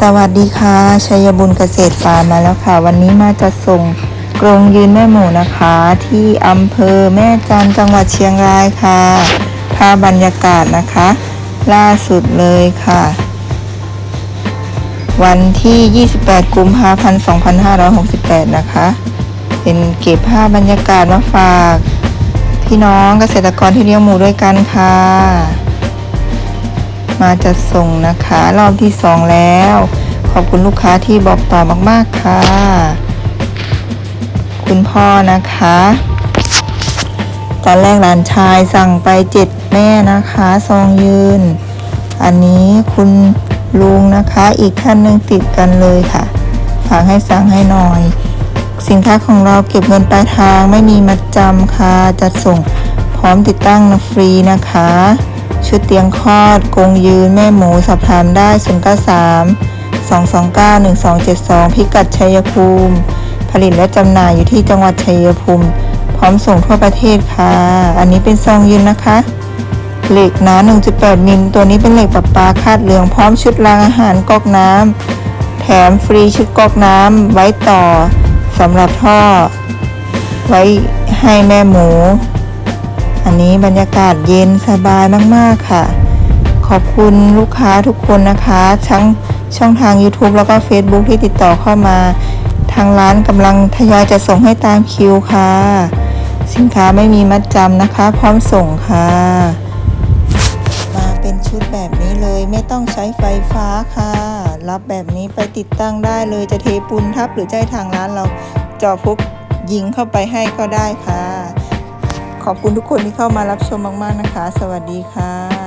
สวัสดีค่ะชัยบุญเกษตรฟาร์มมาแล้วค่ะ วันนี้มาจะส่งกรงยืนแม่หมูนะคะ ที่อำเภอแม่จันจังหวัดเชียงรายค่ะภาพบรรยากาศนะคะ ล่าสุดเลยค่ะ วันที่ 28 กุมภาพันธ์2568 นะคะ เป็นเก็บภาพบรรยากาศมาฝาก พี่น้องเกษตรกรที่เลี้ยงหมูด้วยกันค่ะ มาจะส่งนะคะ รอบที่สองแล้ว ขอบคุณลูกค้าที่บอกต่อมากๆค่ะ คุณพ่อนะคะ ตอนแรกหลานชายสั่งไปเจ็ดแม่นะคะซองยืน อันนี้คุณลุงนะคะอีกท่านหนึ่งติดกันเลยค่ะฝากให้สั่งให้หน่อย สินค้าของเราเก็บเงินปลายทางไม่มีมัดจำค่ะจัดส่งพร้อมติดตั้งฟรีนะคะ ชุดเตียงคลอดกงยืน แม่หมูสอบถามได้ 0 9 3 2 2 9 1 2 7 2 พิกัดชัยภูมิ ผลิตและจำหน่ายอยู่ที่จังหวัดชัยภูมิ พร้อมส่งทั่วประเทศค่ะ อันนี้เป็นซองยืนนะคะเหล็กหนา 1.8 มิล ตัวนี้เป็นเหล็กประปาคาดเหลืองพร้อมชุดรางอาหารก๊อกน้ำแถมฟรีชุดก๊อกน้ำไว้ต่อสำหรับท่อ ไว้ให้แม่หมู อันนี้บรรยากาศเย็นสบายมาก ๆ ค่ะ ขอบคุณลูกค้าทุกคนนะคะทั้งช่องทาง YouTube แล้วก็ Facebook ที่ติดต่อเข้ามา ทางร้านกำลังทยอยจะส่งให้ตามคิวค่ะ สินค้าไม่มีมัดจำนะคะ พร้อมส่งค่ะ มาเป็นชุดแบบนี้เลยไม่ต้องใช้ไฟฟ้าค่ะ รับแบบนี้ไปติดตั้งได้เลยจะเทปูนทับหรือใจทางร้านเราจาะปุ๊บยิงเข้าไปให้ก็ได้ค่ะ ขอบคุณทุกคนที่เข้ามารับชมมาก ๆ นะคะ สวัสดีค่ะ